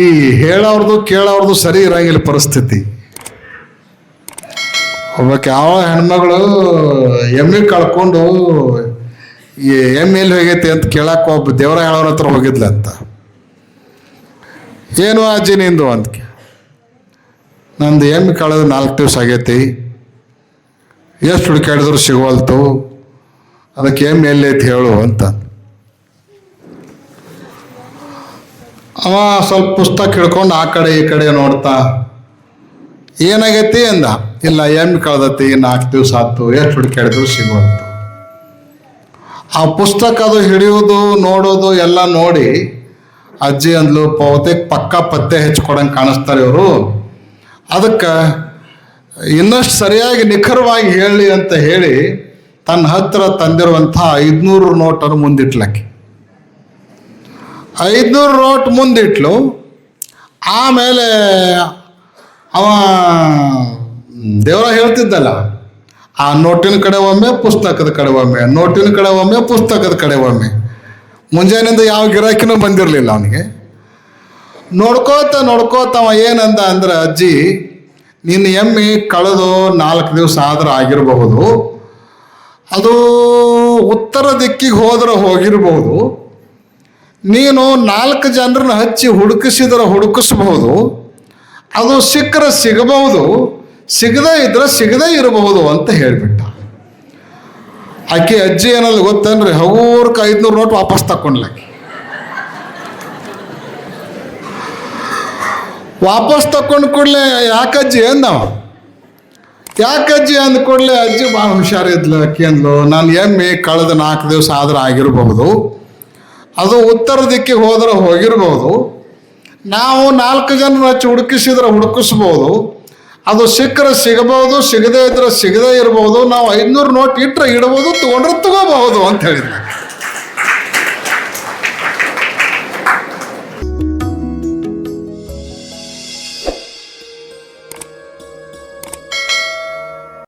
ಈ ಹೇಳೋರ್ದು ಕೇಳೋರ್ದು ಸರಿ ಇರಂಗಿಲ್ಲ ಪರಿಸ್ಥಿತಿ. ಒಬ್ಬಕ್ಕೆ ಯಾವ ಹೆಣ್ಮಗಳು ಎಮ್ಮೆ ಕಳ್ಕೊಂಡು ಎಮ್ಮೆ ಎಲ್ಲಿ ಹೋಗೈತಿ ಅಂತ ಕೇಳಕ್ಕೆ ಒಬ್ಬ ದೇವರ ಹೇಳೋರ ಹತ್ರ ಹೋಗಿದ್ಲಂತ ಏನು ಅಜ್ಜಿ ನಿಂದು ಅಂತ ನಂದು ಎಮ್ಮೆ ಕಳೆದು ನಾಲ್ಕು ದಿವಸ ಆಗೈತಿ. ಎಷ್ಟು ಹುಡುಕಾಡಿದ್ರು ಸಿಗೋಲ್ತು ಅದಕ್ಕೆ ಎಮ್ಮೆ ಎಲ್ಲೈತಿ ಹೇಳು ಅಂತ. ಅವ ಸ್ವಲ್ಪ ಪುಸ್ತಕ ಹಿಡ್ಕೊಂಡು ಆ ಕಡೆ ಈ ಕಡೆ ನೋಡ್ತಾ. ಏನಾಗೈತಿ ಅಂದ. ಇಲ್ಲ ಎಮ್ಮೆ ಕಳ್ದತಿ, ನಾಲ್ಕು ದಿವಸ ಆಯ್ತು, ಎಷ್ಟು ಹುಡುಕಾಡಿದ್ರು ಸಿಗುವಂತು. ಆ ಪುಸ್ತಕ ಅದು ಹಿಡಿಯೋದು, ನೋಡೋದು ಎಲ್ಲ ನೋಡಿ ಅಜ್ಜಿ ಅಂದ್ಲು ಬಹುತೇಕ ಪಕ್ಕ ಪತ್ತೆ ಹೆಚ್ಚಿಕೊಡಂಗೆ ಕಾಣಿಸ್ತಾರೆ ಇವರು. ಅದಕ್ಕೆ ಇನ್ನಷ್ಟು ಸರಿಯಾಗಿ ನಿಖರವಾಗಿ ಹೇಳಿ ಅಂತ ಹೇಳಿ ತನ್ನ ಹತ್ರ ತಂದಿರುವಂಥ ಐದುನೂರು ನೋಟನ್ನು ಮುಂದಿಟ್ಲಕ್ಕೆ. ಐದುನೂರು ರೋಟ್ ಮುಂದಿಟ್ಲು. ಆಮೇಲೆ ಅವ ದೇವರ ಹೇಳ್ತಿದ್ದಲ್ಲ, ಆ ನೋಟಿನ ಕಡೆ ಒಮ್ಮೆ, ಪುಸ್ತಕದ ಕಡೆ ಒಮ್ಮೆ, ನೋಟಿನ ಕಡೆ ಒಮ್ಮೆ, ಪುಸ್ತಕದ ಕಡೆ ಒಮ್ಮೆ. ಮುಂಜಾನೆಯಿಂದ ಯಾವ ಗಿರಾಕಿನೂ ಬಂದಿರಲಿಲ್ಲ ಅವನಿಗೆ. ನೋಡ್ಕೋತ ನೋಡ್ಕೋತವ ಏನಂದ ಅಂದ್ರೆ, ಅಜ್ಜಿ, ನಿನ್ನ ಎಮ್ಮೆ ಕಳೆದು ನಾಲ್ಕು ದಿವಸ ಆದ್ರೆ ಆಗಿರಬಹುದು. ಅದು ಉತ್ತರ ದಿಕ್ಕಿಗೆ ಹೋದ್ರೆ ಹೋಗಿರಬಹುದು. ನೀನು ನಾಲ್ಕು ಜನರನ್ನ ಹಚ್ಚಿ ಹುಡುಕಿಸಿದ್ರೆ ಹುಡುಕಿಸಬಹುದು, ಅದು ಸಿಕ್ಕರೆ ಸಿಗಬಹುದು, ಸಿಗದೇ ಇದ್ರೆ ಸಿಗದೇ ಇರಬಹುದು ಅಂತ ಹೇಳಿಬಿಟ್ಟ. ಆಕೆ ಅಜ್ಜಿ ಏನಲ್ಲ ಗೊತ್ತೇನ್ರಿ? ಹಗೂರ್ಕ ಐದ್ನೂರು ನೋಟ್ ವಾಪಸ್ ತಕೊಂಡ್ಲಾಕಿ ವಾಪಸ್ ತಕೊಂಡ್ ಕೂಡಲೇ ಯಾಕಜ್ಜಿ ಅಂದವ? ಯಾಕಜ್ಜಿ ಅಂದ ಕೂಡಲೇ ಅಜ್ಜಿ ಭಾಳ ಹುಷಾರಿದ್ಲು ಅಕ್ಕಿ ಅಂದ್ಲು, ನಾನು ಎಮ್ಮೆ ಕಳೆದ ನಾಲ್ಕು ದಿವಸ ಆದ್ರೆ ಆಗಿರಬಹುದು. ಅದು ಉತ್ತರ ದಿಕ್ಕಿಗೆ ಹೋದ್ರೆ ಹೋಗಿರ್ಬೋದು. ನಾವು ನಾಲ್ಕು ಜನ ಹಚ್ಚಿ ಹುಡುಕಿಸಿದ್ರೆ ಹುಡುಕಿಸ್ಬೋದು. ಅದು ಸಿಕ್ಕರೆ ಸಿಗಬಹುದು, ಸಿಗದೇ ಇದ್ರೆ ಸಿಗದೇ ಇರ್ಬೋದು. ನಾವು ಐದುನೂರು ನೋಟ್ ಇಟ್ಟರೆ ಇಡ್ಬೋದು, ತಗೊಂಡ್ರೆ ತಗೋಬಹುದು ಅಂತ ಹೇಳಿದ್ರು.